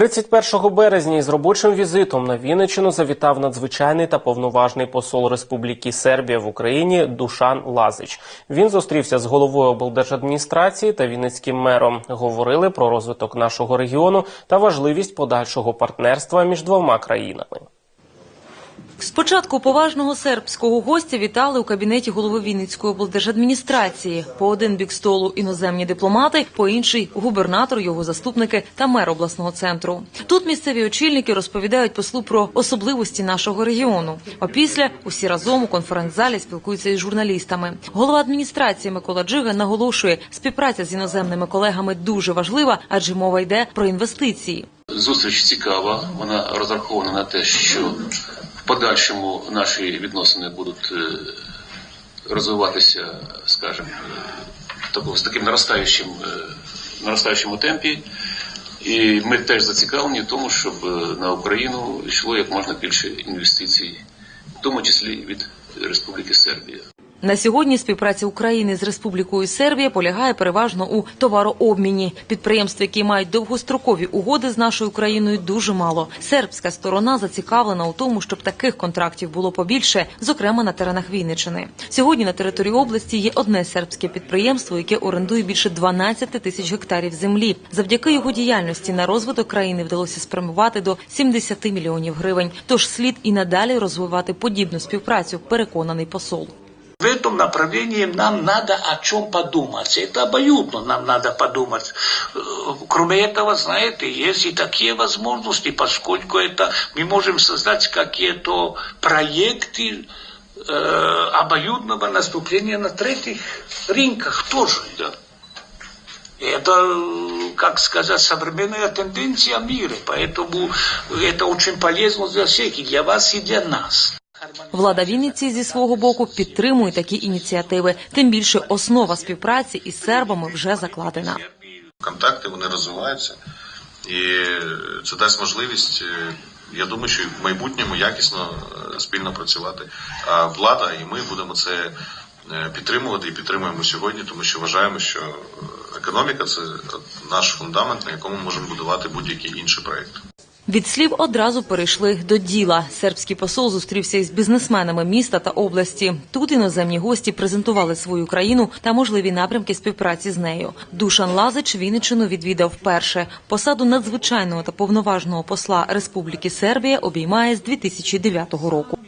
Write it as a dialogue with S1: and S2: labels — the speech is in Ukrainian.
S1: 31 березня із робочим візитом на Вінниччину завітав надзвичайний та повноважний посол Республіки Сербія в Україні Душан Лазич. Він зустрівся з головою облдержадміністрації та вінницьким мером. Говорили про розвиток нашого регіону та важливість подальшого партнерства між двома країнами.
S2: Спочатку поважного сербського гостя вітали у кабінеті голови Вінницької облдержадміністрації. По один бік столу іноземні дипломати, по інший губернатор, його заступники та мер обласного центру. Тут місцеві очільники розповідають послу про особливості нашого регіону. Опісля усі разом у конференц-залі спілкуються із журналістами. Голова адміністрації Микола Джига наголошує, співпраця з іноземними колегами дуже важлива, адже мова йде про інвестиції.
S3: Зустріч цікава. Вона розрахована на те, що подальшому наші відносини будуть е, розвиватися, скажімо, з таким наростаючим, е, наростаючому темпі. І ми теж зацікавлені в тому, щоб е, на Україну йшло як можна більше інвестицій, в тому числі від Республіки Сербія.
S2: На сьогодні співпраця України з Республікою Сербія полягає переважно у товарообміні. Підприємств, які мають довгострокові угоди з нашою країною, дуже мало. Сербська сторона зацікавлена у тому, щоб таких контрактів було побільше, зокрема на теренах Вінничини. Сьогодні на території області є одне сербське підприємство, яке орендує більше 12 тисяч гектарів землі. Завдяки його діяльності на розвиток країни вдалося спрямувати до 70 мільйонів гривень. Тож слід і надалі розвивати подібну співпрацю. Переконаний посол.
S4: В этом направлении нам надо о чем подумать. Это обоюдно нам надо подумать. Э, Кроме этого, знаете, есть и такие возможности, поскольку это мы можем создать какие-то проекты э, обоюдного наступления на третьих рынках тоже.
S3: Да.
S4: Это, как сказать, современная тенденция мира. Поэтому это очень полезно для всех, и для вас, и для нас.
S2: Влада Вінниці зі свого боку підтримує такі ініціативи. Тим більше основа співпраці із сербами вже закладена.
S5: контакти вони розвиваються, і це дасть можливість. е, Я думаю, що в майбутньому якісно е, спільно працювати. А влада і ми будемо це е, підтримувати і підтримуємо сьогодні, тому що вважаємо, що е, економіка це наш фундамент, на якому можемо будувати будь-які інші проекти.
S2: Від слів одразу перейшли до діла. Сербський посол зустрівся із бізнесменами міста та області. Тут іноземні гості презентували свою країну та можливі напрямки співпраці з нею. Душан Лазич Вінничину відвідав вперше. Посаду надзвичайного та повноважного посла Республіки Сербія обіймає з 2009 року.